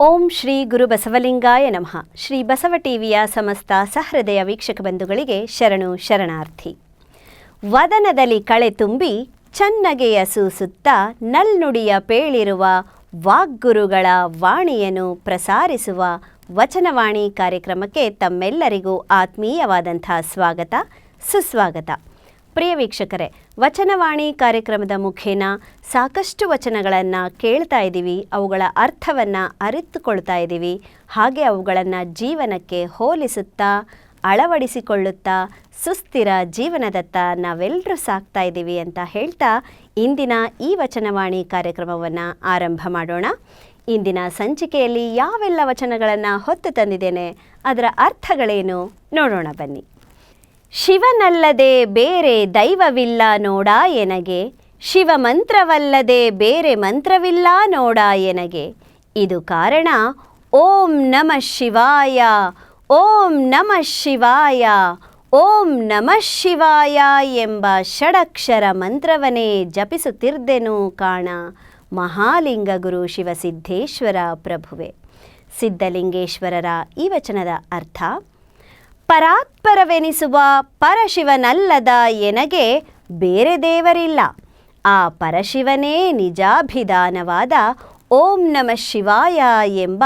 ಓಂ ಶ್ರೀ ಗುರು ಬಸವಲಿಂಗಾಯ ನಮಃ. ಶ್ರೀ ಬಸವ ಟಿವಿಯ ಸಮಸ್ತ ಸಹೃದಯ ವೀಕ್ಷಕ ಬಂಧುಗಳಿಗೆ ಶರಣು ಶರಣಾರ್ಥಿ. ವದನದಲ್ಲಿ ಕಳೆ ತುಂಬಿ ಚನ್ನಗೆಯ ಸೂಸುತ್ತ ನಲ್ನುಡಿಯ ಪೇಳಿರುವ ವಾಗ್ಗುರುಗಳ ವಾಣಿಯನ್ನು ಪ್ರಸಾರಿಸುವ ವಚನವಾಣಿ ಕಾರ್ಯಕ್ರಮಕ್ಕೆ ತಮ್ಮೆಲ್ಲರಿಗೂ ಆತ್ಮೀಯವಾದಂಥ ಸ್ವಾಗತ, ಸುಸ್ವಾಗತ. ಪ್ರಿಯ ವೀಕ್ಷಕರೇ, ವಚನವಾಣಿ ಕಾರ್ಯಕ್ರಮದ ಮುಖೇನ ಸಾಕಷ್ಟು ವಚನಗಳನ್ನು ಕೇಳ್ತಾ ಇದ್ದೀವಿ, ಅವುಗಳ ಅರ್ಥವನ್ನು ಅರಿತುಕೊಳ್ತಾ ಇದ್ದೀವಿ, ಹಾಗೆ ಅವುಗಳನ್ನು ಜೀವನಕ್ಕೆ ಹೋಲಿಸುತ್ತಾ, ಅಳವಡಿಸಿಕೊಳ್ಳುತ್ತಾ, ಸುಸ್ಥಿರ ಜೀವನದತ್ತ ನಾವೆಲ್ಲರೂ ಸಾಕ್ತಾ ಇದ್ದೀವಿ ಅಂತ ಹೇಳ್ತಾ ಇಂದಿನ ಈ ವಚನವಾಣಿ ಕಾರ್ಯಕ್ರಮವನ್ನು ಆರಂಭ ಮಾಡೋಣ. ಇಂದಿನ ಸಂಚಿಕೆಯಲ್ಲಿ ಯಾವೆಲ್ಲ ವಚನಗಳನ್ನು ಹೊತ್ತು ತಂದಿದ್ದೇನೆ, ಅದರ ಅರ್ಥಗಳೇನು ನೋಡೋಣ ಬನ್ನಿ. ಶಿವನಲ್ಲದೆ ಬೇರೆ ದೈವವಿಲ್ಲ ನೋಡ ಎನಗೆ. ಶಿವ ಮಂತ್ರವಲ್ಲದೆ ಬೇರೆ ಮಂತ್ರವಿಲ್ಲ ನೋಡ ಎನಗೆ. ಇದು ಕಾರಣ, ಓಂ ನಮ ಶಿವಾಯ, ಓಂ ನಮ ಶಿವಾಯ, ಓಂ ನಮಃ ಶಿವಾಯ ಎಂಬ ಷಡಕ್ಷರ ಮಂತ್ರವನೇ ಜಪಿಸುತ್ತಿರ್ದೆನು ಕಾಣ. ಮಹಾಲಿಂಗ ಗುರು ಶಿವಸಿದ್ದೇಶ್ವರ ಪ್ರಭುವೆ. ಸಿದ್ಧಲಿಂಗೇಶ್ವರರ ಈ ವಚನದ ಅರ್ಥ ಪರಾತ್ಪರವೆನಿಸುವ ಪರಶಿವನಲ್ಲದ ಎನಗೆ ಬೇರೆ ದೇವರಿಲ್ಲ. ಆ ಪರಶಿವನೇ ನಿಜಾಭಿಧಾನವಾದ ಓಂ ನಮ ಶಿವಾಯ ಎಂಬ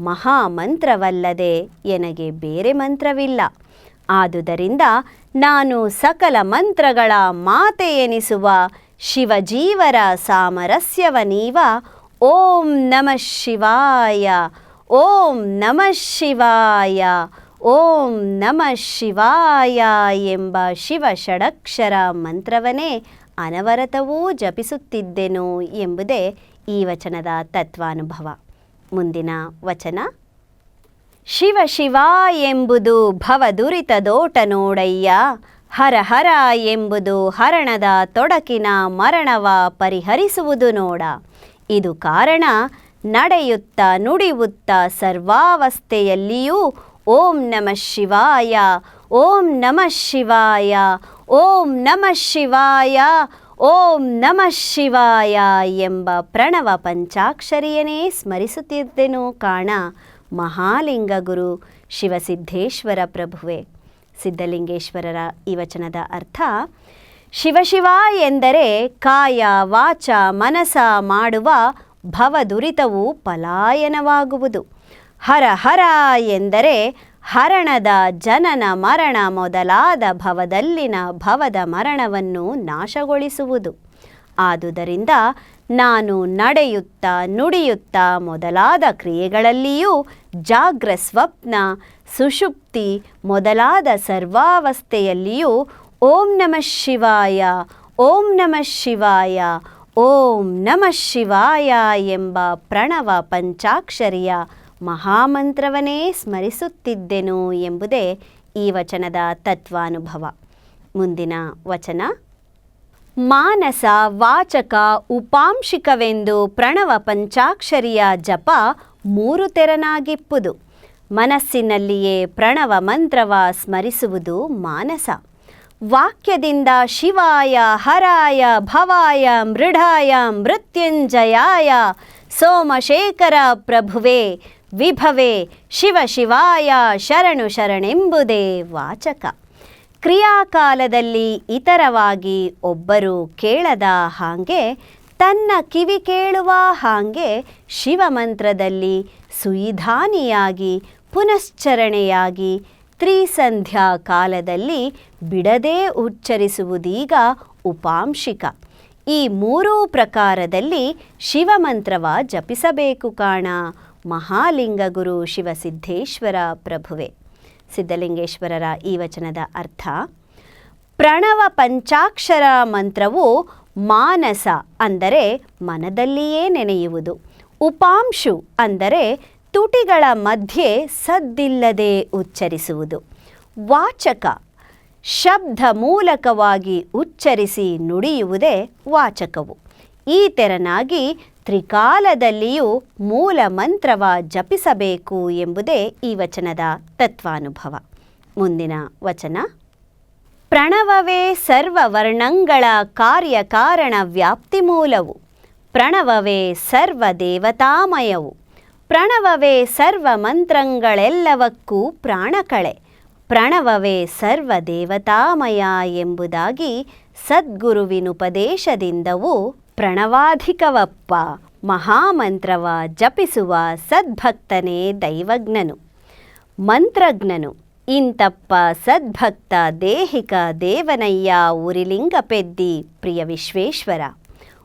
ಮಹಾಮಂತ್ರವಲ್ಲದೆ ಎನಗೆ ಬೇರೆ ಮಂತ್ರವಿಲ್ಲ. ಆದುದರಿಂದ ನಾನು ಸಕಲ ಮಂತ್ರಗಳ ಮಾತೆ ಎನಿಸುವ ಶಿವಜೀವರ ಸಾಮರಸ್ಯವ ನೀವ ಓಂ ನಮಃ ಶಿವಾಯ, ಓಂ ನಮಃ ಶಿವಾಯ. ಓಂ ನಮಃ ಶಿವಾಯ ಎಂಬ ಶಿವ ಷಡಕ್ಷರ ಮಂತ್ರವನ್ನೇ ಅನವರತವೂ ಜಪಿಸುತ್ತಿದ್ದೆನು ಎಂಬುದೇ ಈ ವಚನದ ತತ್ವಾನುಭವ. ಮುಂದಿನ ವಚನ, ಶಿವ ಶಿವ ಎಂಬುದು ಭವದುರಿತದೋಟ ನೋಡಯ್ಯ ಹರ ಹರ ಎಂಬುದು ಹರಣದ ತೊಡಕಿನ ಮರಣವ ಪರಿಹರಿಸುವುದು ನೋಡ. ಇದು ಕಾರಣ ನಡೆಯುತ್ತ ನುಡಿಯುತ್ತ ಸರ್ವಾವಸ್ಥೆಯಲ್ಲಿಯೂ ಓಂ ನಮಃ ಶಿವಾಯ, ಓಂ ನಮಃ ಶಿವಾಯ, ಓಂ ನಮಃ ಶಿವಾಯ, ಓಂ ನಮಃ ಶಿವಾಯ ಎಂಬ ಪ್ರಣವ ಪಂಚಾಕ್ಷರಿಯನೇ ಸ್ಮರಿಸುತ್ತಿದ್ದೆನು ಕಾಣ ಮಹಾಲಿಂಗ ಗುರು ಶಿವಸಿದ್ಧೇಶ್ವರ ಪ್ರಭುವೆ. ಸಿದ್ಧಲಿಂಗೇಶ್ವರರ ಈ ವಚನದ ಅರ್ಥ ಶಿವಶಿವ ಎಂದರೆ ಕಾಯ ವಾಚ ಮನಸ ಮಾಡುವ ಭವದುರಿತವು ಪಲಾಯನವಾಗುವುದು. ಹರ ಹರ ಎಂದರೆ ಹರಣದ ಜನನ ಮರಣ ಮೊದಲಾದ ಭವದಲ್ಲಿನ ಭವದ ಮರಣವನ್ನು ನಾಶಗೊಳಿಸುವುದು. ಆದುದರಿಂದ ನಾನು ನಡೆಯುತ್ತಾ ನುಡಿಯುತ್ತಾ ಮೊದಲಾದ ಕ್ರಿಯೆಗಳಲ್ಲಿಯೂ ಜಾಗ್ರ ಸ್ವಪ್ನ, ಸುಷುಪ್ತಿ ಮೊದಲಾದ ಸರ್ವಾವಸ್ಥೆಯಲ್ಲಿಯೂ ಓಂ ನಮಃ ಶಿವಾಯ, ಓಂ ನಮಃ ಶಿವಾಯ, ಓಂ ನಮಃ ಶಿವಾಯ ಎಂಬ ಪ್ರಣವ ಪಂಚಾಕ್ಷರಿಯ ಮಹಾಮಂತ್ರವನ್ನೇ ಸ್ಮರಿಸುತ್ತಿದ್ದೆನು ಎಂಬುದೇ ಈ ವಚನದ ತತ್ವಾನುಭವ. ಮುಂದಿನ ವಚನ, ಮಾನಸ ವಾಚಕ ಉಪಾಂಶಿಕವೆಂದು ಪ್ರಣವ ಪಂಚಾಕ್ಷರಿಯ ಜಪ ಮೂರು ತೆರನಾಗಿಪ್ಪುದು. ಮನಸ್ಸಿನಲ್ಲಿಯೇ ಪ್ರಣವ ಮಂತ್ರವ ಸ್ಮರಿಸುವುದು ಮಾನಸ. ವಾಕ್ಯದಿಂದ ಶಿವಾಯ ಹರಾಯ ಭವಾಯ ಮೃಢಾಯ ಮೃತ್ಯುಂಜಯಾಯ ಸೋಮಶೇಖರ ಪ್ರಭುವೆ ವಿಭವೆ ಶಿವ ಶಿವಾಯ ಶರಣು ಶರಣೆಂಬುದೇ ವಾಚಕ. ಕ್ರಿಯಾಕಾಲದಲ್ಲಿ ಇತರವಾಗಿ ಒಬ್ಬರು ಕೇಳದ ಹಾಗೆ, ತನ್ನ ಕಿವಿ ಕೇಳುವ ಹಾಗೆ ಶಿವಮಂತ್ರದಲ್ಲಿ ಸುಯಿಧಾನಿಯಾಗಿ ಪುನಶ್ಚರಣೆಯಾಗಿ ತ್ರಿಸಂಧ್ಯಾ ಕಾಲದಲ್ಲಿ ಬಿಡದೇ ಉಚ್ಚರಿಸುವುದೀಗ ಉಪಾಂಶಿಕ. ಈ ಮೂರೂ ಪ್ರಕಾರದಲ್ಲಿ ಶಿವಮಂತ್ರವ ಜಪಿಸಬೇಕು ಕಾಣ. ಮಹಾಲಿಂಗ ಗುರು ಶಿವಸಿದ್ದೇಶ್ವರ ಪ್ರಭುವೆ. ಸಿದ್ಧಲಿಂಗೇಶ್ವರರ ಈ ವಚನದ ಅರ್ಥ, ಪ್ರಣವ ಪಂಚಾಕ್ಷರ ಮಂತ್ರವು ಮಾನಸ ಅಂದರೆ ಮನದಲ್ಲಿಯೇ ನೆನೆಯುವುದು, ಉಪಾಂಶು ಅಂದರೆ ತುಟಿಗಳ ಮಧ್ಯೆ ಸದ್ದಿಲ್ಲದೆ ಉಚ್ಚರಿಸುವುದು, ವಾಚಕ ಶಬ್ದ ಮೂಲಕವಾಗಿ ಉಚ್ಚರಿಸಿ ನುಡಿಯುವುದೇ ವಾಚಕವು. ಈ ತೆರನಾಗಿ ತ್ರಿಕಾಲದಲ್ಲಿಯೂ ಮೂಲ ಮಂತ್ರವ ಜಪಿಸಬೇಕು ಎಂಬುದೇ ಈ ವಚನದ ತತ್ವಾನುಭವ. ಮುಂದಿನ ವಚನ. ಪ್ರಣವವೇ ಸರ್ವವರ್ಣಂಗಳ ಕಾರ್ಯಕಾರಣ ವ್ಯಾಪ್ತಿ ಮೂಲವು. ಪ್ರಣವವೇ ಸರ್ವ ದೇವತಾಮಯವು ಪ್ರಣವವೇ ಸರ್ವ ಮಂತ್ರಗಳೆಲ್ಲವಕ್ಕೂ ಪ್ರಾಣಕಳೆ. ಪ್ರಣವವೇ ಸರ್ವ ದೇವತಾಮಯ ಎಂಬುದಾಗಿ ಸದ್ಗುರುವಿನುಪದೇಶದಿಂದವೂ ಪ್ರಣವಾಧಿಕವಪ್ಪ, ಮಹಾಮಂತ್ರವ ಜಪಿಸುವ ಸದ್ಭಕ್ತನೇ ದೈವಜ್ಞನು. ಮಂತ್ರಜ್ಞನು, ಇಂತಪ್ಪ ಸದ್ಭಕ್ತ ದೇಹಿಕ ದೇವನಯ್ಯ ಉರಿಲಿಂಗ ಪೆದ್ದಿ ಪ್ರಿಯ ವಿಶ್ವೇಶ್ವರ.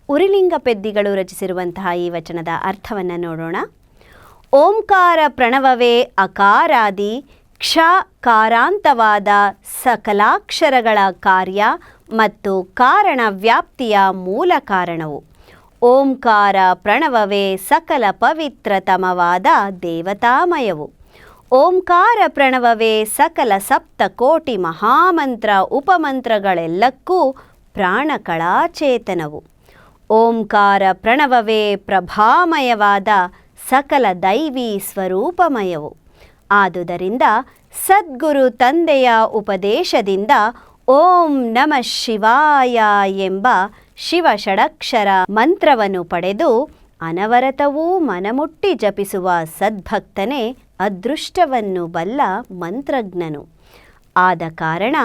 ಉರಿಲಿಂಗ ಪೆದ್ದಿಗಳು ರಚಿಸಿರುವಂತಹ ಈ ವಚನದ ಅರ್ಥವನ್ನು ನೋಡೋಣ. ಓಂಕಾರ ಪ್ರಣವವೇ ಅಕಾರಾದಿ ಕ್ಷಕಾರಾಂತವಾದ ಸಕಲಾಕ್ಷರಗಳ ಕಾರ್ಯ ಮತ್ತು ಕಾರಣ ವ್ಯಾಪ್ತಿಯ ಮೂಲ ಕಾರಣವು. ಓಂಕಾರ ಪ್ರಣವವೇ ಸಕಲ ಪವಿತ್ರತಮವಾದ ದೇವತಾಮಯವು. ಓಂಕಾರ ಪ್ರಣವವೇ ಸಕಲ ಸಪ್ತಕೋಟಿ ಮಹಾಮಂತ್ರ ಉಪಮಂತ್ರಗಳೆಲ್ಲಕ್ಕೂ ಪ್ರಾಣಕಳಾಚೇತನವು. ಓಂಕಾರ ಪ್ರಣವವೇ ಪ್ರಭಾಮಯವಾದ ಸಕಲ ದೈವಿ ಸ್ವರೂಪಮಯವು. ಆದುದರಿಂದ ಸದ್ಗುರು ತಂದೆಯ ಉಪದೇಶದಿಂದ ಓಂ ನಮಃ ಶಿವಾಯ ಎಂಬ ಶಿವ ಷಡಕ್ಷರ ಮಂತ್ರವನ್ನು ಪಡೆದು ಅನವರತವೂ ಮನಮುಟ್ಟಿ ಜಪಿಸುವ ಸದ್ಭಕ್ತನೇ ಅದೃಷ್ಟವನ್ನು ಬಲ್ಲ ಮಂತ್ರಜ್ಞನು. ಆದ ಕಾರಣ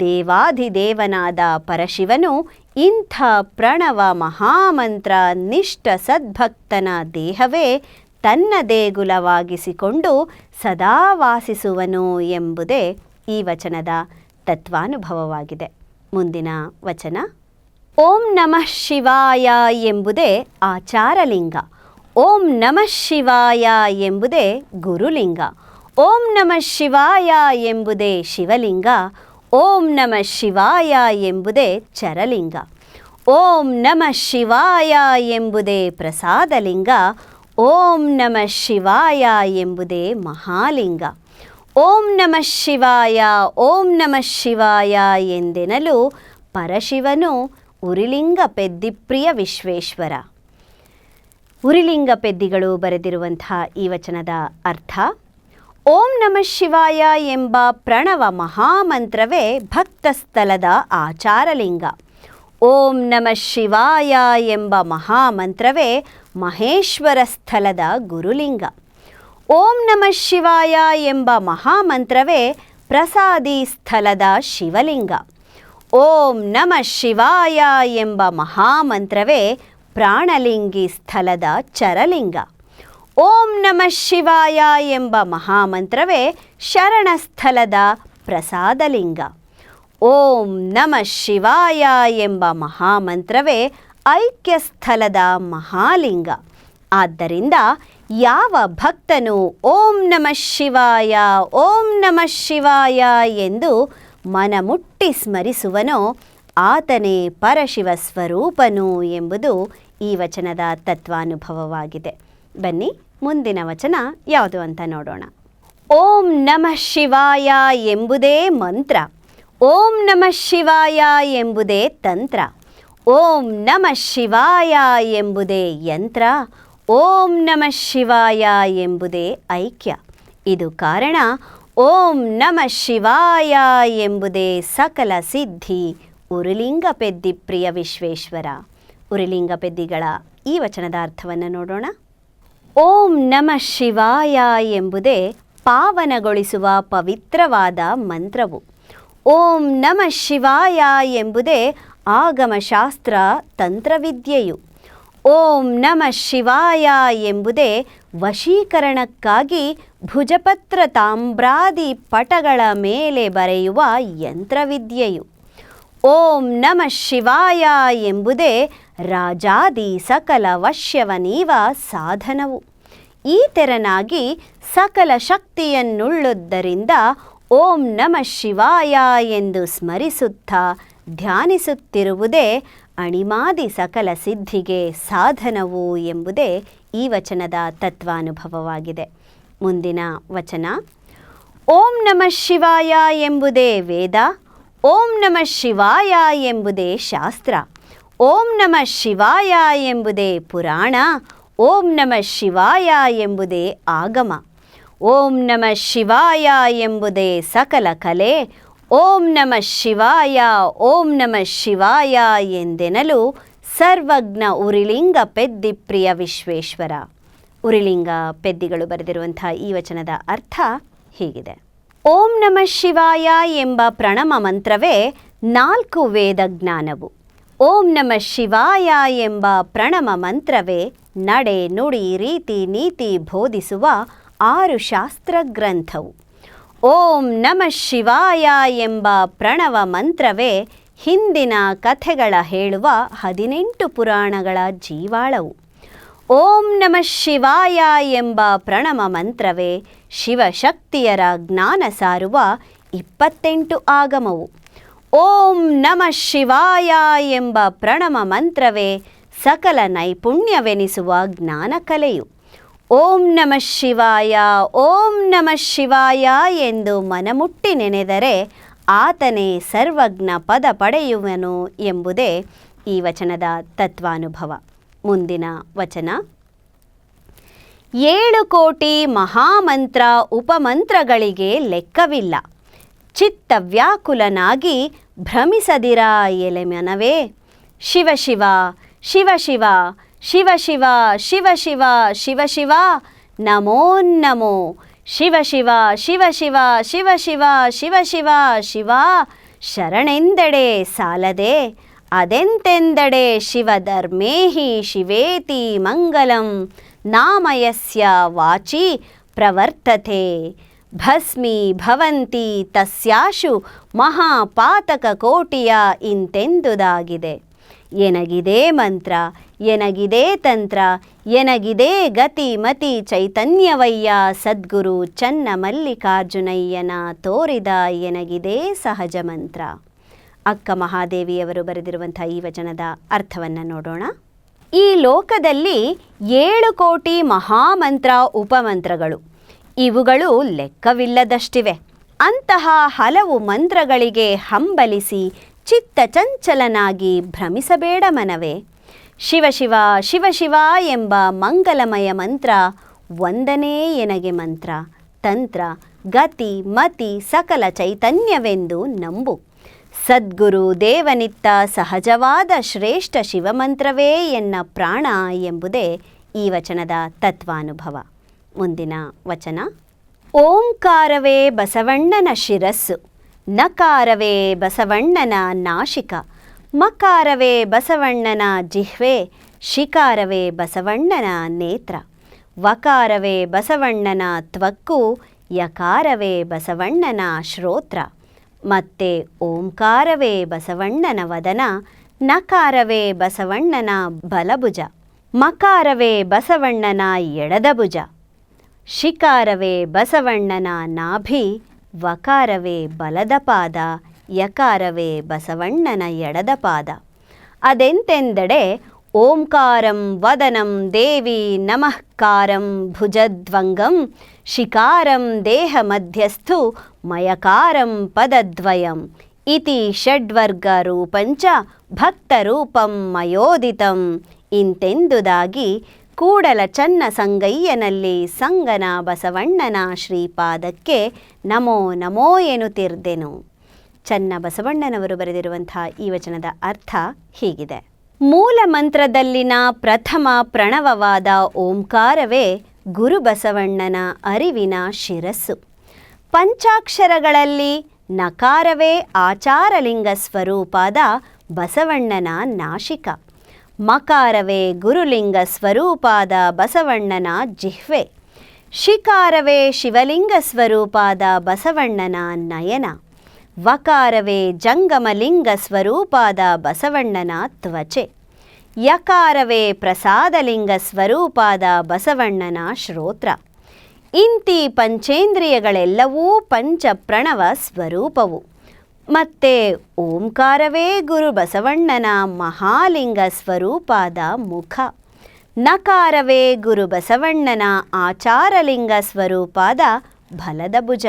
ದೇವಾಧಿದೇವನಾದ ಪರಶಿವನು ಇಂಥ ಪ್ರಣವ ಮಹಾಮಂತ್ರ ನಿಷ್ಠ ಸದ್ಭಕ್ತನ ದೇಹವೇ ತನ್ನ ದೇಗುಲವಾಗಿಸಿಕೊಂಡು ಸದಾ ವಾಸಿಸುವನು ಎಂಬುದೇ ಈ ವಚನದ ತತ್ವಾನುಭವವಾಗಿದೆ. ಮುಂದಿನ ವಚನ, ಓಂ ನಮಃ ಶಿವಾಯ ಎಂಬುದೇ ಆಚಾರಲಿಂಗ. ಓಂ ನಮಃ ಶಿವಾಯ ಎಂಬುದೇ ಗುರುಲಿಂಗ. ಓಂ ನಮಃ ಶಿವಾಯ ಎಂಬುದೇ ಶಿವಲಿಂಗ. ಓಂ ನಮಃ ಶಿವಾಯ ಎಂಬುದೇ ಚರಲಿಂಗ. ಓಂ ನಮಃ ಶಿವಾಯ ಎಂಬುದೇ ಪ್ರಸಾದಲಿಂಗ. ಓಂ ನಮಃ ಶಿವಾಯ ಎಂಬುದೇ ಮಹಾಲಿಂಗ. ಓಂ ನಮಃ ಶಿವಾಯ, ಓಂ ನಮಃ ಶಿವಾಯ ಎಂದೆನಲು ಪರಶಿವನು ಉರಿಲಿಂಗ ಪೆದ್ದಿಪ್ರಿಯ ವಿಶ್ವೇಶ್ವರ. ಉರಿಲಿಂಗ ಪೆದ್ದಿಗಳು ಬರೆದಿರುವಂತಹ ಈ ವಚನದ ಅರ್ಥ, ಓಂ ನಮಃ ಶಿವಾಯ ಎಂಬ ಪ್ರಣವ ಮಹಾಮಂತ್ರವೇ ಭಕ್ತಸ್ಥಲದ ಆಚಾರಲಿಂಗ. ಓಂ ನಮಃ ಶಿವಾಯ ಎಂಬ ಮಹಾಮಂತ್ರವೇ ಮಹೇಶ್ವರ ಸ್ಥಳದ ಗುರುಲಿಂಗ. ಓಂ ನಮಃ ಶಿವಾಯ ಎಂಬ ಮಹಾಮಂತ್ರವೇ ಪ್ರಸಾದಿ ಸ್ಥಳದ ಶಿವಲಿಂಗ. ಓಂ ನಮಃ ಶಿವಾಯ ಎಂಬ ಮಹಾಮಂತ್ರವೇ ಪ್ರಾಣಲಿಂಗಿ ಸ್ಥಳದ ಚರಲಿಂಗ. ಓಂ ನಮಃ ಶಿವಾಯ ಎಂಬ ಮಹಾಮಂತ್ರವೇ ಶರಣಸ್ಥಲದ ಪ್ರಸಾದಲಿಂಗ. ಓಂ ನಮಃ ಶಿವಾಯ ಎಂಬ ಮಹಾಮಂತ್ರವೇ ಐಕ್ಯಸ್ಥಲದ ಮಹಾಲಿಂಗ. ಆದ್ದರಿಂದ ಯಾವ ಭಕ್ತನು ಓಂ ನಮಃ ಶಿವಾಯ, ಓಂ ನಮಃ ಶಿವಾಯ ಎಂದು ಮನಮುಟ್ಟಿ ಸ್ಮರಿಸುವನೋ ಆತನೇ ಪರಶಿವ ಸ್ವರೂಪನು ಎಂಬುದು ಈ ವಚನದ ತತ್ವಾನುಭವವಾಗಿದೆ. ಬನ್ನಿ, ಮುಂದಿನ ವಚನ ಯಾವುದು ಅಂತ ನೋಡೋಣ. ಓಂ ನಮಃ ಶಿವಾಯ ಎಂಬುದೇ ಮಂತ್ರ. ಓಂ ನಮಃ ಶಿವಾಯ ಎಂಬುದೇ ತಂತ್ರ. ಓಂ ನಮಃ ಶಿವಾಯ ಎಂಬುದೇ ಯಂತ್ರ. ಓಂ ನಮಃ ಶಿವಾಯ ಎಂಬುದೇ ಐಕ್ಯ. ಇದು ಕಾರಣ ಓಂ ನಮಃ ಶಿವಾಯ ಎಂಬುದೇ ಸಕಲ ಸಿದ್ಧಿ. ಉರುಲಿಂಗ ಪೆದ್ದಿ ಪ್ರಿಯ ವಿಶ್ವೇಶ್ವರ. ಉರುಲಿಂಗ ಪೆದ್ದಿಗಳ ಈ ವಚನದ ಅರ್ಥವನ್ನು ನೋಡೋಣ. ಓಂ ನಮಃ ಶಿವಾಯ ಎಂಬುದೇ ಪಾವನಗೊಳಿಸುವ ಪವಿತ್ರವಾದ ಮಂತ್ರವು. ಓಂ ನಮಃ ಶಿವಾಯ ಎಂಬುದೇ ಆಗಮಶಾಸ್ತ್ರ ತಂತ್ರವಿದ್ಯೆಯು. ಓಂ ನಮಃ ಶಿವಾಯ ಎಂಬುದೇ ವಶೀಕರಣಕ್ಕಾಗಿ ಭುಜಪತ್ರ ತಾಮ್ರಾದಿ ಪಟಗಳ ಮೇಲೆ ಬರೆಯುವ ಯಂತ್ರವಿದ್ಯೆಯು. ಓಂ ನಮಃ ಶಿವಾಯ ಎಂಬುದೇ ರಾಜಾದಿ ಸಕಲ ವಶ್ಯವನೀವ ಸಾಧನವು. ಈ ತೆರನಾಗಿ ಸಕಲ ಶಕ್ತಿಯನ್ನುಳ್ಳುದ್ದರಿಂದ ಓಂ ನಮಃ ಶಿವಾಯ ಎಂದು ಸ್ಮರಿಸುತ್ತಾ ಧ್ಯಾನಿಸುತ್ತಿರುವುದೇ ಅಣಿಮಾದಿ ಸಕಲ ಸಿದ್ಧಿಗೆ ಸಾಧನವು ಎಂಬುದೇ ಈ ವಚನದ ತತ್ವಾನುಭವವಾಗಿದೆ. ಮುಂದಿನ ವಚನ, ಓಂ ನಮಃ ಶಿವಾಯ ಎಂಬುದೇ ವೇದ, ಓಂ ನಮಃ ಶಿವಾಯ ಎಂಬುದೇ ಶಾಸ್ತ್ರ, ಓಂ ನಮಃ ಶಿವಾಯ ಎಂಬುದೇ ಪುರಾಣ, ಓಂ ನಮಃ ಶಿವಾಯ ಎಂಬುದೇ ಆಗಮ, ಓಂ ನಮಃ ಶಿವಾಯ ಎಂಬುದೇ ಸಕಲ ಕಲೆ ಓಂ ನಮಃ ಶಿವಾಯ, ಓಂ ನಮಃ ಶಿವಾಯ ಎಂದೆನಲು ಸರ್ವಜ್ಞ ಉರಿಲಿಂಗ ಪೆದ್ದಿ ಪ್ರಿಯ ವಿಶ್ವೇಶ್ವರ. ಉರಿಲಿಂಗ ಪೆದ್ದಿಗಳು ಬರೆದಿರುವಂಥ ಈ ವಚನದ ಅರ್ಥ ಹೀಗಿದೆ. ಓಂ ನಮಃ ಶಿವಾಯ ಎಂಬ ಪ್ರಣಮ ಮಂತ್ರವೇ ನಾಲ್ಕು ವೇದ ಜ್ಞಾನವು. ಓಂ ನಮಃ ಶಿವಾಯ ಎಂಬ ಪ್ರಣಮ ಮಂತ್ರವೇ ನಡೆ ನುಡಿ ರೀತಿ ನೀತಿ ಬೋಧಿಸುವ ಆರು ಶಾಸ್ತ್ರ ಗ್ರಂಥವು. ಓಂ ನಮಃ ಶಿವಾಯ ಎಂಬ ಪ್ರಣವ ಮಂತ್ರವೇ ಹಿಂದಿನ ಕಥೆಗಳ ಹೇಳುವ ಹದಿನೆಂಟು ಪುರಾಣಗಳ ಜೀವಾಳವು. ಓಂ ನಮಃ ಶಿವಾಯ ಎಂಬ ಪ್ರಣಮ ಮಂತ್ರವೇ ಶಿವಶಕ್ತಿಯರ ಜ್ಞಾನ ಸಾರುವ ಇಪ್ಪತ್ತೆಂಟು ಆಗಮವು. ಓಂ ನಮಃ ಶಿವಾಯ ಎಂಬ ಪ್ರಣಮ ಮಂತ್ರವೇ ಸಕಲ ನೈಪುಣ್ಯವೆನಿಸುವ ಜ್ಞಾನಕಲೆಯು. ಓಂ ನಮಃ ಶಿವಾಯ, ಓಂ ನಮಃ ಶಿವಾಯ ಎಂದು ಮನಮುಟ್ಟಿ ನೆನೆದರೆ ಆತನೇ ಸರ್ವಜ್ಞ ಪದ ಪಡೆಯುವನು ಎಂಬುದೇ ಈ ವಚನದ ತತ್ವಾನುಭವ. ಮುಂದಿನ ವಚನ. ಏಳು ಕೋಟಿ ಮಹಾಮಂತ್ರ ಉಪಮಂತ್ರಗಳಿಗೆ ಲೆಕ್ಕವಿಲ್ಲ. ಚಿತ್ತ ವ್ಯಾಕುಲನಾಗಿ ಭ್ರಮಿಸದಿರ ಎಲೆಮನವೇ. ಶಿವಶಿವ ಶಿವ ಶಿವ ಶಿವ ಶಿವ ಶಿವ ಶಿವ ಶಿವ ಶಿವ ಶಿವ, ನಮೋ ನಮೋ. ಶಿವ ಶಿವ ಶಿವ ಶಿವ ಶಿವ ಶಿವ ಶಿವ ಶಿವ ಶಿವ. ಶರಣೆಂದೆಡೆ ಸಾಲದೆ, ಅದೆಂತೆಂದೆಡೆ ಶಿವಧರ್ಮೇಹಿ ಶಿವೇತಿ ಮಂಗಲಂ. ನಾಮಯಸ್ಯ ವಾಚಿ ಪ್ರವರ್ತತೆ. ಭಸ್ಮಿ ಭವಂತಿ ತಸ್ಯಾಶು ಮಹಾಪಾತಕ ಕೋಟಿಯ ಇಂತೆಂದುದಾಗಿದೆ. ಎನಗಿದೆ ಮಂತ್ರ, ಎನಗಿದೆ ತಂತ್ರ, ಎನಗಿದೆ ಗತಿ ಮತಿ ಚೈತನ್ಯವಯ್ಯ ಸದ್ಗುರು ಚನ್ನ ಮಲ್ಲಿಕಾರ್ಜುನಯ್ಯನ ತೋರಿದ ಎನಗಿದೆ ಸಹಜ ಮಂತ್ರ. ಅಕ್ಕ ಮಹಾದೇವಿಯವರು ಬರೆದಿರುವಂಥ ಈ ವಚನದ ಅರ್ಥವನ್ನು ನೋಡೋಣ. ಈ ಲೋಕದಲ್ಲಿ ಏಳು ಕೋಟಿ ಮಹಾಮಂತ್ರ ಉಪಮಂತ್ರಗಳು. ಇವುಗಳು ಲೆಕ್ಕವಿಲ್ಲದಷ್ಟಿವೆ. ಅಂತಹ ಹಲವು ಮಂತ್ರಗಳಿಗೆ ಹಂಬಲಿಸಿ ಚಿತ್ತ ಚಂಚಲನಾಗಿ ಭ್ರಮಿಸಬೇಡ ಮನವೇ. ಶಿವಶಿವ ಶಿವಶಿವ ಶಿವ ಶಿವ ಎಂಬ ಮಂಗಲಮಯ ಮಂತ್ರ ಒಂದನೇ ಎನಗೆ ಮಂತ್ರ. ತಂತ್ರ, ಗತಿ, ಮತಿ, ಸಕಲ ಚೈತನ್ಯವೆಂದು ನಂಬು. ಸದ್ಗುರು ದೇವನಿತ್ತ ಸಹಜವಾದ ಶ್ರೇಷ್ಠ ಶಿವಮಂತ್ರವೇ ಎನ್ನ ಪ್ರಾಣ ಎಂಬುದೇ ಈ ವಚನದ ತತ್ವಾನುಭವ. ಮುಂದಿನ ವಚನ, ಓಂಕಾರವೇ ಬಸವಣ್ಣನ ಶಿರಸ್ಸು. ನಕಾರವೇ ಬಸವಣ್ಣನ ನಾಶಿಕ, ಮಕಾರವೇ ಬಸವಣ್ಣನ ಜಿಹ್ವೆ, ಶಿಕಾರವೇ ಬಸವಣ್ಣನ ನೇತ್ರ, ವಕಾರವೇ ಬಸವಣ್ಣನ ತ್ವಕ್ಕು, ಯಕಾರವೇ ಬಸವಣ್ಣನ ಶ್ರೋತ್ರ, ಮತ್ತೆ ಓಂಕಾರವೇ ಬಸವಣ್ಣನ ವದನ, ನಕಾರವೇ ಬಸವಣ್ಣನ ಬಲಭುಜ, ಮಕಾರವೇ ಬಸವಣ್ಣನ ಎಡದಭುಜ, ಶಿಕಾರವೇ ಬಸವಣ್ಣನ ನಾಭಿ ವಕಾರವೇ ಬಲದ ಪಾದ, ಯಕಾರವೇ ಬಸವಣ್ಣನ ಎಡದ ಪಾದ. ಅದೆಂತೆಂದೆಡೆ? ಓಂಕಾರಂ ವದನಂ ದೇವಿ ನಮಃಕಾರಂ ಭುಜದ್ವಂಗಂ ಶಿಕಾರಂ ದೇಹ ಮಧ್ಯಸ್ಥು ಮಯಕಾರಂ ಪದದ್ವಯಂ ಇತಿ ಷಡ್ವರ್ಗ ರೂಪಂಚ ಭಕ್ತರೂಪಂ ಮಯೋದಿತಂ. ಇಂತೆಂದುದಾಗಿ ಕೂಡಲ ಚನ್ನ ಸಂಗಯ್ಯನಲ್ಲಿ ಸಂಗನ ಬಸವಣ್ಣನ ಶ್ರೀಪಾದಕ್ಕೆ ನಮೋ ನಮೋ ಎನ್ನುತ್ತಿರ್ದೆನು. ಚನ್ನ ಬಸವಣ್ಣನವರು ಬರೆದಿರುವಂತಹ ಈ ವಚನದ ಅರ್ಥ ಹೀಗಿದೆ. ಮೂಲ ಮಂತ್ರದಲ್ಲಿನ ಪ್ರಥಮ ಪ್ರಣವವಾದ ಓಂಕಾರವೇ ಗುರುಬಸವಣ್ಣನ ಅರಿವಿನ ಶಿರಸ್ಸು. ಪಂಚಾಕ್ಷರಗಳಲ್ಲಿ ನಕಾರವೇ ಆಚಾರಲಿಂಗ ಸ್ವರೂಪಾದ ಬಸವಣ್ಣನ ನಾಶಿಕ. ಮಕಾರವೇ ಗುರುಲಿಂಗ ಸ್ವರೂಪಾದ ಬಸವಣ್ಣನ ಜಿಹ್ವೆ. ಶಿಕಾರವೇ ಶಿವಲಿಂಗ ಸ್ವರೂಪಾದ ಬಸವಣ್ಣನ ನಯನ. ವಕಾರವೇ ಜಂಗಮಲಿಂಗ ಸ್ವರೂಪಾದ ಬಸವಣ್ಣನ ತ್ವಚೆ. ಯಕಾರವೇ ಪ್ರಸಾದಲಿಂಗ ಸ್ವರೂಪಾದ ಬಸವಣ್ಣನ ಶ್ರೋತ್ರ. ಇಂತಿ ಪಂಚೇಂದ್ರಿಯಗಳೆಲ್ಲವೂ ಪಂಚಪ್ರಣವ ಸ್ವರೂಪವು. ಮತ್ತೆ ಓಂಕಾರವೇ ಗುರು ಬಸವಣ್ಣನ ಮಹಾಲಿಂಗ ಸ್ವರೂಪಾದ ಮುಖ. ನಕಾರವೇ ಗುರು ಬಸವಣ್ಣನ ಆಚಾರಲಿಂಗ ಸ್ವರೂಪಾದ ಬಲದ ಭುಜ.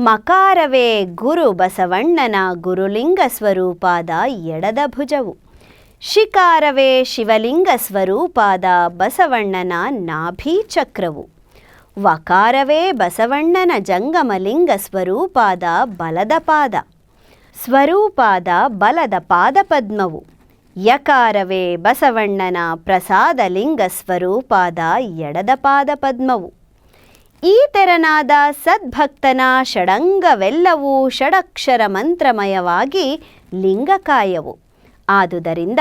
ಮಕಾರವೇ ಗುರು ಬಸವಣ್ಣನ ಗುರುಲಿಂಗ ಸ್ವರೂಪಾದ ಎಡದ ಭುಜವು. ಶಿಕಾರವೇ ಶಿವಲಿಂಗ ಸ್ವರೂಪಾದ ಬಸವಣ್ಣನ ನಾಭಿ ಚಕ್ರವು. ವಕಾರವೇ ಬಸವಣ್ಣನ ಜಂಗಮಲಿಂಗ ಸ್ವರೂಪಾದ ಬಲದ ಪಾದ. ಸ್ವರೂಪಾದ ಬಲದ ಪಾದಪದ್ಮವು. ಯಕಾರವೇ ಬಸವಣ್ಣನ ಪ್ರಸಾದ ಲಿಂಗ ಸ್ವರೂಪಾದ ಎಡದ ಪಾದ ಪದ್ಮವು ಈ ತೆರನಾದ ಸದ್ಭಕ್ತನ ಷಡಂಗವೆಲ್ಲವೂ ಷಡಕ್ಷರ ಮಂತ್ರಮಯವಾಗಿ ಲಿಂಗಕಾಯವು. ಆದುದರಿಂದ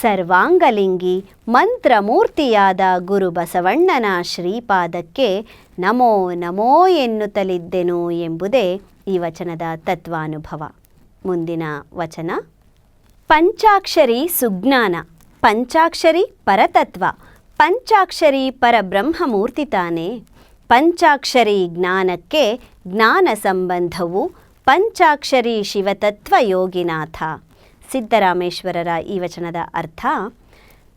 ಸರ್ವಾಂಗಲಿಂಗಿ ಮಂತ್ರಮೂರ್ತಿಯಾದ ಗುರು ಬಸವಣ್ಣನ ಶ್ರೀಪಾದಕ್ಕೆ ನಮೋ ನಮೋ ಎನ್ನುತ್ತಲಿದ್ದೆನು ಎಂಬುದೇ ಈ ವಚನದ ತತ್ವಾನುಭವ. ಮುಂದಿನ ವಚನ. ಪಂಚಾಕ್ಷರಿ ಸುಜ್ಞಾನ, ಪಂಚಾಕ್ಷರಿ ಪರತತ್ವ, ಪಂಚಾಕ್ಷರಿ ಪರಬ್ರಹ್ಮಮೂರ್ತಿ ತಾನೆ. ಪಂಚಾಕ್ಷರಿ ಜ್ಞಾನಕ್ಕೆ ಜ್ಞಾನ ಸಂಬಂಧವು ಪಂಚಾಕ್ಷರಿ ಶಿವತತ್ವ ಯೋಗಿನಾಥ. ಸಿದ್ದರಾಮೇಶ್ವರರ ಈ ವಚನದ ಅರ್ಥ,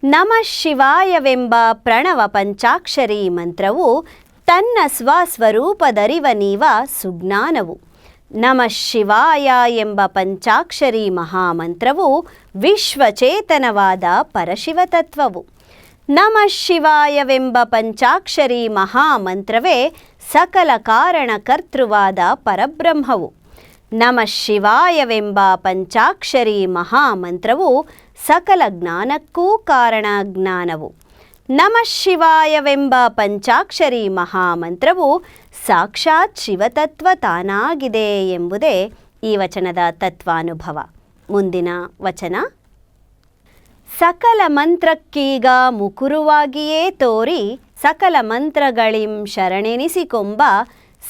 ನಮ ಶಿವಾಯವೆಂಬ ಪ್ರಣವ ಪಂಚಾಕ್ಷರಿ ಮಂತ್ರವು ತನ್ನ ಸ್ವಸ್ವರೂಪದರಿವ ನೀವ ಸುಜ್ಞಾನವು. ನಮಃ ಶಿವಾಯ ಎಂಬ ಪಂಚಾಕ್ಷರಿ ಮಹಾಮಂತ್ರವು ವಿಶ್ವಚೇತನವಾದ ಪರಶಿವತತ್ವವು. ನಮಃ ಶಿವಾಯವೆಂಬ ಪಂಚಾಕ್ಷರಿ ಮಹಾಮಂತ್ರವೇ ಸಕಲ ಕಾರಣಕರ್ತೃವಾದ ಪರಬ್ರಹ್ಮವು. ನಮಃ ಶಿವಾಯವೆಂಬ ಪಂಚಾಕ್ಷರಿ ಮಹಾಮಂತ್ರವು ಸಕಲ ಜ್ಞಾನಕ್ಕೂ ಕಾರಣ ಜ್ಞಾನವು ನಮಃ ಶಿವಾಯವೆಂಬ ಪಂಚಾಕ್ಷರಿ ಮಹಾಮಂತ್ರವು ಸಾಕ್ಷಾತ್ ಶಿವತತ್ವ ತಾನಾಗಿದೆ ಎಂಬುದೇ ಈ ವಚನದ ತತ್ವಾನುಭವ. ಮುಂದಿನ ವಚನ. ಸಕಲ ಮಂತ್ರಕ್ಕೀಗ ಮುಕುರುವಾಗಿಯೇ ತೋರಿ ಸಕಲ ಮಂತ್ರಗಳಿಂ ಶರಣೆನಿಸಿಕೊಂಬ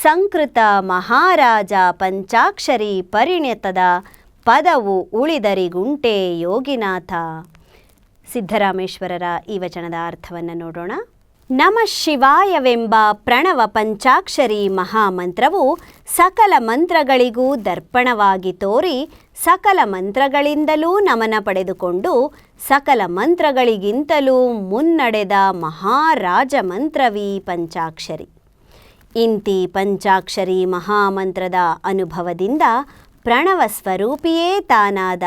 ಸಂಕೃತ ಮಹಾರಾಜ ಪಂಚಾಕ್ಷರಿ ಪರಿಣತದ ಪದವು ಉಳಿದರಿಗುಂಟೆ ಯೋಗಿನಾಥ. ಸಿದ್ದರಾಮೇಶ್ವರರ ಈ ವಚನದ ಅರ್ಥವನ್ನು ನೋಡೋಣ. ನಮ ಶಿವಾಯವೆಂಬ ಪ್ರಣವ ಪಂಚಾಕ್ಷರಿ ಮಹಾಮಂತ್ರವು ಸಕಲ ಮಂತ್ರಗಳಿಗೂ ದರ್ಪಣವಾಗಿ ತೋರಿ ಸಕಲ ಮಂತ್ರಗಳಿಂದಲೂ ನಮನ ಪಡೆದುಕೊಂಡು ಸಕಲ ಮಂತ್ರಗಳಿಗಿಂತಲೂ ಮುನ್ನಡೆದ ಮಹಾರಾಜ ಮಂತ್ರವೀ ಪಂಚಾಕ್ಷರಿ. ಇಂತಿ ಪಂಚಾಕ್ಷರಿ ಮಹಾಮಂತ್ರದ ಅನುಭವದಿಂದ ಪ್ರಣವ ಸ್ವರೂಪಿಯೇ ತಾನಾದ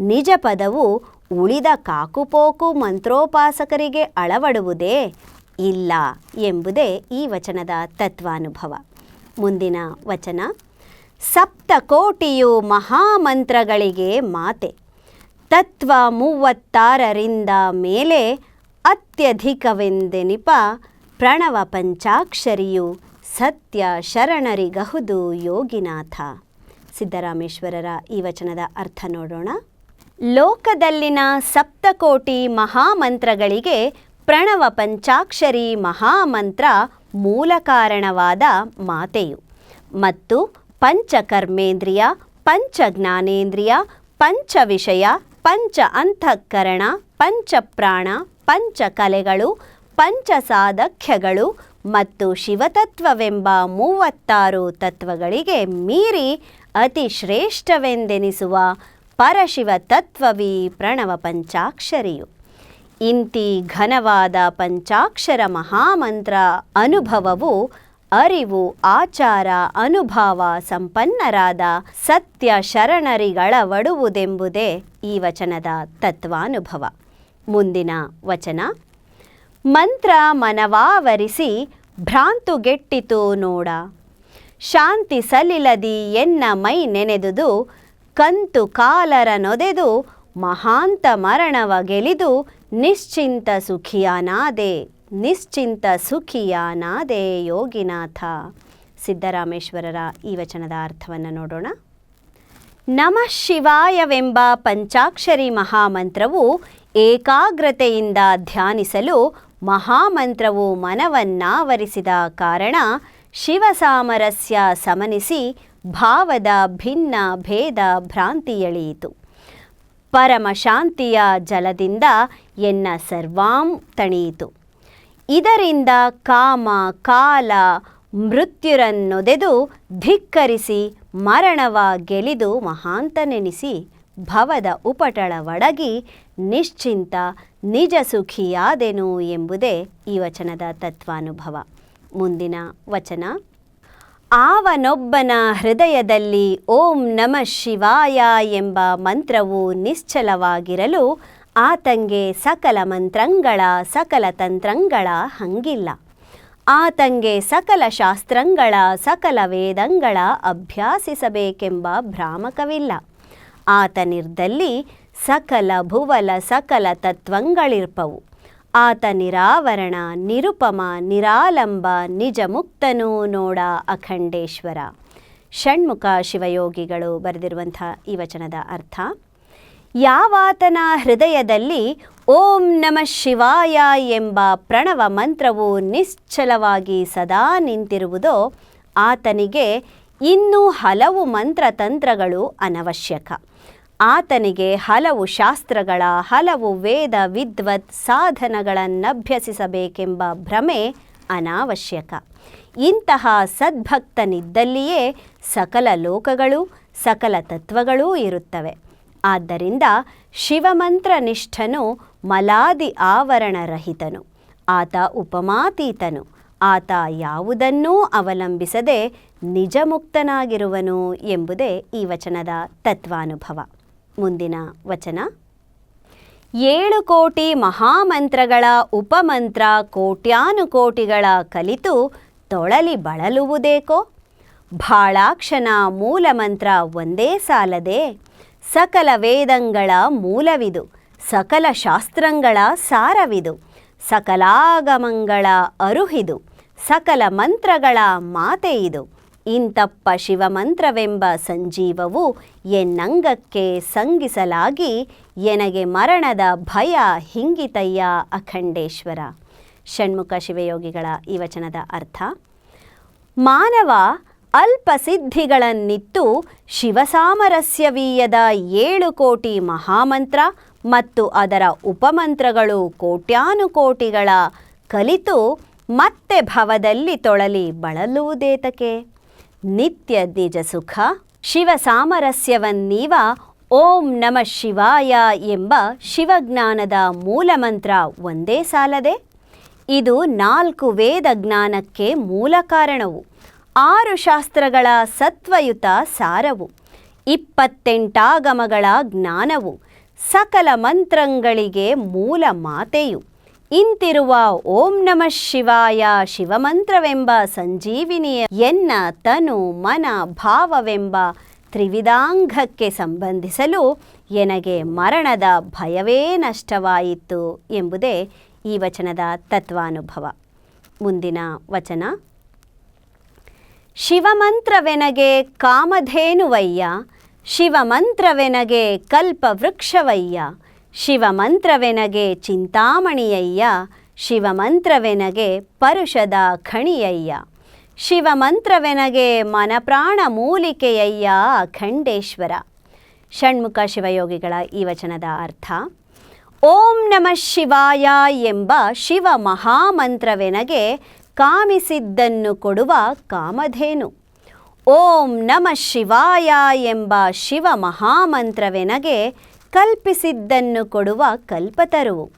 ನಿಜ ಪದವು ಉಳಿದ ಕಾಕುಪೋಕು ಮಂತ್ರೋಪಾಸಕರಿಗೆ ಅಳವಡುವುದೇ ಇಲ್ಲ ಎಂಬುದೇ ಈ ವಚನದ ತತ್ವಾನುಭವ. ಮುಂದಿನ ವಚನ ಸಪ್ತಕೋಟಿಯು ಮಹಾಮಂತ್ರಗಳಿಗೆ ಮಾತೆ. ತತ್ವ ಮೂವತ್ತಾರರಿಂದ ಮೇಲೆ ಅತ್ಯಧಿಕವೆಂದೆನಿಪ ಪ್ರಣವ ಪಂಚಾಕ್ಷರಿಯು ಸತ್ಯ ಶರಣರಿಗಹುದು ಯೋಗಿನಾಥ. ಸಿದ್ದರಾಮೇಶ್ವರರ ಈ ವಚನದ ಅರ್ಥ ನೋಡೋಣ. ಲೋಕದಲ್ಲಿನ ಸಪ್ತಕೋಟಿ ಮಹಾಮಂತ್ರಗಳಿಗೆ ಪ್ರಣವ ಪಂಚಾಕ್ಷರಿ ಮಹಾಮಂತ್ರ ಮೂಲ ಕಾರಣವಾದ ಮಾತೆಯು. ಮತ್ತು ಪಂಚಕರ್ಮೇಂದ್ರಿಯ, ಪಂಚಜ್ಞಾನೇಂದ್ರಿಯ ಪಂಚ ವಿಷಯ ಪಂಚ ಅಂತಃಕರಣ, ಪಂಚಪ್ರಾಣ, ಪಂಚಕಲೆಗಳು ಪಂಚ ಸಾಧಕ್ಯಗಳು ಮತ್ತು ಶಿವತತ್ವವೆಂಬ ಮೂವತ್ತಾರು ತತ್ವಗಳಿಗೆ ಮೀರಿ ಅತಿ ಶ್ರೇಷ್ಠವೆಂದೆನಿಸುವ ಪರಶಿವ ತತ್ವವಿ ಪ್ರಣವ ಪಂಚಾಕ್ಷರಿಯು. ಇಂತಿ ಘನವಾದ ಪಂಚಾಕ್ಷರ ಮಹಾಮಂತ್ರ ಅನುಭವವು ಅರಿವು, ಆಚಾರ, ಅನುಭವ ಸಂಪನ್ನರಾದ ಸತ್ಯ ಶರಣರಿಗಳವಡುವುದೆಂಬುದೇ ಈ ವಚನದ ತತ್ವಾನುಭವ. ಮುಂದಿನ ವಚನ. ಮಂತ್ರ ಮನವಾವರಿಸಿ ಭ್ರಾಂತುಗೆಟ್ಟಿತು ನೋಡ. ಶಾಂತಿ ಸಲಿಲದಿ ಎನ್ನ ಮೈ ನೆನೆದುದು ಕಂತು ಕಾಲರ ನೊದೆದು ಮಹಾಂತ ಮರಣವ ಗೆಲಿದು ನಿಶ್ಚಿಂತ ಸುಖಿಯಾನಾದೆ ನಿಶ್ಚಿಂತ ಸುಖಿಯಾನಾದೆ ಯೋಗಿನಾಥ. ಸಿದ್ದರಾಮೇಶ್ವರರ ಈ ವಚನದ ಅರ್ಥವನ್ನು ನೋಡೋಣ. ನಮಃ ಶಿವಾಯವೆಂಬ ಪಂಚಾಕ್ಷರಿ ಮಹಾಮಂತ್ರವು ಏಕಾಗ್ರತೆಯಿಂದ ಧ್ಯಾನಿಸಲು ಮಹಾಮಂತ್ರವು ಮನವನ್ನಾವರಿಸಿದ ಕಾರಣ ಶಿವಸಾಮರಸ್ಯ ಸಮನಿಸಿ ಭಾವದ ಭಿನ್ನ ಭೇದ ಭ್ರಾಂತಿಯಳಿಯಿತು. ಪರಮ ಶಾಂತಿಯ ಜಲದಿಂದ ಎನ್ನ ಸರ್ವಾಂ ತಣಿಯಿತು. ಇದರಿಂದ ಕಾಮ, ಕಾಲ, ಮೃತ್ಯುರನ್ನೊದೆದು ಧಿಕ್ಕರಿಸಿ, ಮರಣವ ಗೆಲಿದು ಮಹಾಂತನೆನಿಸಿ, ಭವದ ಉಪಟಳ ಒಡಗಿ, ನಿಶ್ಚಿಂತ, ನಿಜ ಸುಖಿಯಾದೆನು ಎಂಬುದೇ ಈ ವಚನದ ತತ್ವಾನುಭವ. ಮುಂದಿನ ವಚನ. ಆವನೊಬ್ಬನ ಹೃದಯದಲ್ಲಿ ಓಂ ನಮಃ ಶಿವಾಯ ಎಂಬ ಮಂತ್ರವು ನಿಶ್ಚಲವಾಗಿರಲು ಆತಂಗೆ ಸಕಲ ಮಂತ್ರಂಗಳ, ಸಕಲ ತಂತ್ರಂಗಳ ಹಂಗಿಲ್ಲ. ಆತಂಗೆ ಸಕಲ ಶಾಸ್ತ್ರಂಗಳ, ಸಕಲ ವೇದಂಗಳ ಅಭ್ಯಾಸಿಸಬೇಕೆಂಬ ಭ್ರಾಮಕವಿಲ್ಲ. ಆತನಿರ್ದಲ್ಲಿ ಸಕಲ ಭುವಲ, ಸಕಲ ತತ್ವಂಗಳಿರ್ಪವು. ಆತ ನಿರಾವರಣ, ನಿರುಪಮ, ನಿರಾಲಂಬ ನಿಜ ಮುಕ್ತನೂ ನೋಡ ಅಖಂಡೇಶ್ವರ. ಷಣ್ಮುಖ ಶಿವಯೋಗಿಗಳು ಬರೆದಿರುವಂಥ ಈ ವಚನದ ಅರ್ಥ, ಯಾವಾತನ ಹೃದಯದಲ್ಲಿ ಓಂ ನಮಃ ಶಿವಾಯ ಎಂಬ ಪ್ರಣವ ಮಂತ್ರವು ನಿಶ್ಚಲವಾಗಿ ಸದಾ ನಿಂತಿರುವುದೋ, ಆತನಿಗೆ ಇನ್ನೂ ಹಲವು ಮಂತ್ರತಂತ್ರಗಳು ಅನವಶ್ಯಕ. ಆತನಿಗೆ ಹಲವು ಶಾಸ್ತ್ರಗಳ, ಹಲವು ವೇದ, ವಿದ್ವತ್ ಸಾಧನಗಳನ್ನಭ್ಯಸಿಸಬೇಕೆಂಬ ಭ್ರಮೆ ಅನಾವಶ್ಯಕ. ಇಂತಹ ಸದ್ಭಕ್ತನಿದ್ದಲ್ಲಿಯೇ ಸಕಲ ಲೋಕಗಳು, ಸಕಲ ತತ್ವಗಳೂ ಇರುತ್ತವೆ. ಆದ್ದರಿಂದ ಶಿವಮಂತ್ರನಿಷ್ಠನು ಮಲಾದಿ ಆವರಣರಹಿತನು. ಆತ ಉಪಮಾತೀತನು. ಆತ ಯಾವುದನ್ನೂ ಅವಲಂಬಿಸದೆ ನಿಜಮುಕ್ತನಾಗಿರುವನು ಎಂಬುದೇ ಈ ವಚನದ ತತ್ವಾನುಭವ. ಮುಂದಿನ ವಚನ. ಏಳು ಕೋಟಿ ಮಹಾಮಂತ್ರಗಳ ಉಪಮಂತ್ರ ಕೋಟ್ಯಾನುಕೋಟಿಗಳ ಕಲಿತು ತೊಳಲಿ ಬಳಲುವುದೇಕೋ? ಭಾಳಾಕ್ಷನ ಮೂಲಮಂತ್ರ ಒಂದೇ ಸಾಲದೆ, ಸಕಲ ವೇದಂಗಳ ಮೂಲವಿದು, ಸಕಲ ಶಾಸ್ತ್ರಂಗಳ ಸಾರವಿದು, ಸಕಲಾಗಮಗಳ ಅರುಹಿದು, ಸಕಲ ಮಂತ್ರಗಳ ಮಾತೆಯಿದು. ಇಂತಪ್ಪ ಶಿವಮಂತ್ರವೆಂಬ ಸಂಜೀವವು ಎನ್ನಂಗಕ್ಕೆ ಸಂಗಿಸಲಾಗಿ ಎನಗೆ ಮರಣದ ಭಯ ಹಿಂಗಿತಯ್ಯ ಅಖಂಡೇಶ್ವರ. ಷಣ್ಮುಖ ಶಿವಯೋಗಿಗಳ ಈ ವಚನದ ಅರ್ಥ, ಮಾನವ ಅಲ್ಪ ಸಿದ್ಧಿಗಳನ್ನಿತ್ತು ಶಿವಸಾಮರಸ್ಯವೀಯದ ಏಳು ಕೋಟಿ ಮಹಾಮಂತ್ರ ಮತ್ತು ಅದರ ಉಪಮಂತ್ರಗಳು ಕೋಟ್ಯಾನುಕೋಟಿಗಳ ಕಲಿತು ಮತ್ತೆ ಭವದಲ್ಲಿ ತೊಳಲಿ ಬಳಲುವುದೇತಕೆ? ನಿತ್ಯ ನಿಜ ಸುಖ ಶಿವ ಸಾಮರಸ್ಯವನ್ನೀವ ಓಂ ನಮಃ ಶಿವಾಯ ಎಂಬ ಶಿವಜ್ಞಾನದ ಮೂಲಮಂತ್ರ ಒಂದೇ ಸಾಲದೆ. ಇದು ನಾಲ್ಕು ವೇದ ಜ್ಞಾನಕ್ಕೆ ಮೂಲ ಕಾರಣವು. ಆರು ಶಾಸ್ತ್ರಗಳ ಸತ್ವಯುತ ಸಾರವು. ಇಪ್ಪತ್ತೆಂಟಾಗಮಗಳ ಜ್ಞಾನವು. ಸಕಲ ಮಂತ್ರಗಳಿಗೆ ಮೂಲ ಮಾತೆಯು. ಇಂತಿರುವ ಓಂ ನಮಃ ಶಿವಾಯ ಶಿವಮಂತ್ರವೆಂಬ ಸಂಜೀವಿನಿಯ ಎನ್ನ ತನು ಮನ ಭಾವವೆಂಬ ತ್ರಿವಿಧಾಂಗಕ್ಕೆ ಸಂಬಂಧಿಸಲು ಎನಗೆ ಮರಣದ ಭಯವೇ ನಷ್ಟವಾಯಿತು ಎಂಬುದೇ ಈ ವಚನದ ತತ್ವಾನುಭವ. ಮುಂದಿನ ವಚನ. ಶಿವಮಂತ್ರವೆನಗೆ ಕಾಮಧೇನುವಯ್ಯ, ಶಿವಮಂತ್ರವೆನಗೆ ಕಲ್ಪವೃಕ್ಷವಯ್ಯ ಶಿವಮಂತ್ರವೆನಗೆ ಚಿಂತಾಮಣಿಯಯ್ಯ, ಶಿವಮಂತ್ರವೆನಗೆ ಪರುಷದ ಖಣಿಯಯ್ಯ. ಶಿವಮಂತ್ರವೆನಗೆ ಮನಪ್ರಾಣ ಮೂಲಿಕೆಯಯ್ಯ ಖಂಡೇಶ್ವರ. ಷಣ್ಮುಖ ಶಿವಯೋಗಿಗಳ ಈ ವಚನದ ಅರ್ಥ, ಓಂ ನಮಃ ಶಿವಾಯ ಎಂಬ ಶಿವ ಮಹಾಮಂತ್ರವೆನಗೆ ಕಾಮಿಸಿದ್ದನ್ನು ಕೊಡುವ ಕಾಮಧೇನು. ಓಂ ನಮಃ ಶಿವಾಯ ಎಂಬ ಶಿವ ಮಹಾಮಂತ್ರವೆನಗೆ ಕಲ್ಪಿಸಿದ್ದನ್ನು ಕೊಡುವ ಕಲ್ಪತರುವು.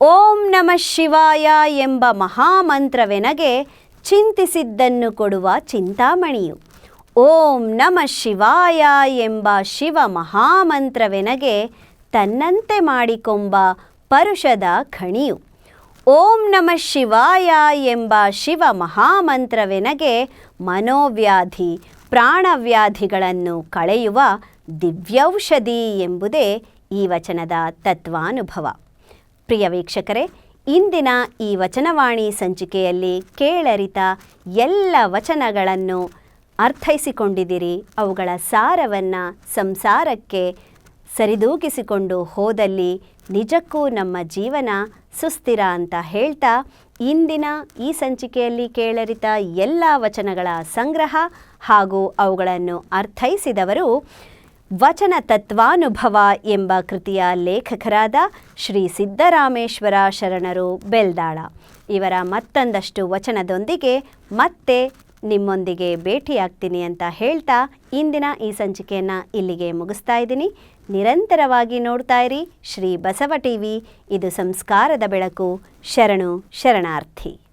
ಓಂ ನಮಃ ಶಿವಾಯ ಎಂಬ ಮಹಾಮಂತ್ರವೆನಗೆ ಚಿಂತಿಸಿದ್ದನ್ನು ಕೊಡುವ ಚಿಂತಾಮಣಿಯು. ಓಂ ನಮಃ ಶಿವಾಯ ಎಂಬ ಶಿವ ಮಹಾಮಂತ್ರವೆನಗೆ ತನ್ನಂತೆ ಮಾಡಿಕೊಂಬ ಪರುಷದ ಖಣಿಯು. ಓಂ ನಮಃ ಶಿವಾಯ ಎಂಬ ಶಿವ ಮಹಾಮಂತ್ರವೆನಗೆ ಮನೋವ್ಯಾಧಿ, ಪ್ರಾಣವ್ಯಾಧಿಗಳನ್ನು ಕಳೆಯುವ ದಿವ್ಯೌಷಧಿ ಎಂಬುದೇ ಈ ವಚನದ ತತ್ವಾನುಭವ. ಪ್ರಿಯ ವೀಕ್ಷಕರೇ, ಇಂದಿನ ಈ ವಚನವಾಣಿ ಸಂಚಿಕೆಯಲ್ಲಿ ಕೇಳರಿತ ಎಲ್ಲ ವಚನಗಳನ್ನು ಅರ್ಥೈಸಿಕೊಂಡಿದ್ದೀರಿ. ಅವುಗಳ ಸಾರವನ್ನು ಸಂಸಾರಕ್ಕೆ ಸರಿದೂಗಿಸಿಕೊಂಡು ಹೋದಲ್ಲಿ ನಿಜಕ್ಕೂ ನಮ್ಮ ಜೀವನ ಸುಸ್ಥಿರ ಅಂತ ಹೇಳ್ತಾ ಇಂದಿನ ಈ ಸಂಚಿಕೆಯಲ್ಲಿ ಕೇಳರಿತ ಎಲ್ಲ ವಚನಗಳ ಸಂಗ್ರಹ ಹಾಗೂ ಅವುಗಳನ್ನು ಅರ್ಥೈಸಿದವರು ವಚನ ತತ್ವಾನುಭವ ಎಂಬ ಕೃತಿಯ ಲೇಖಕರಾದ ಶ್ರೀ ಸಿದ್ದರಾಮೇಶ್ವರ ಶರಣರು ಬೆಲ್ದಾಳ. ಇವರ ಮತ್ತೊಂದಷ್ಟು ವಚನದೊಂದಿಗೆ ಮತ್ತೆ ನಿಮ್ಮೊಂದಿಗೆ ಭೇಟಿಯಾಗ್ತೀನಿ ಅಂತ ಹೇಳ್ತಾ ಇಂದಿನ ಈ ಸಂಚಿಕೆಯನ್ನು ಇಲ್ಲಿಗೆ ಮುಗಿಸ್ತಾ ಇದ್ದೀನಿ. ನಿರಂತರವಾಗಿ ನೋಡ್ತಾ ಇರಿ ಶ್ರೀ ಬಸವ ಟಿವಿ. ಇದು ಸಂಸ್ಕಾರದ ಬೆಳಕು. ಶರಣು ಶರಣಾರ್ಥಿ.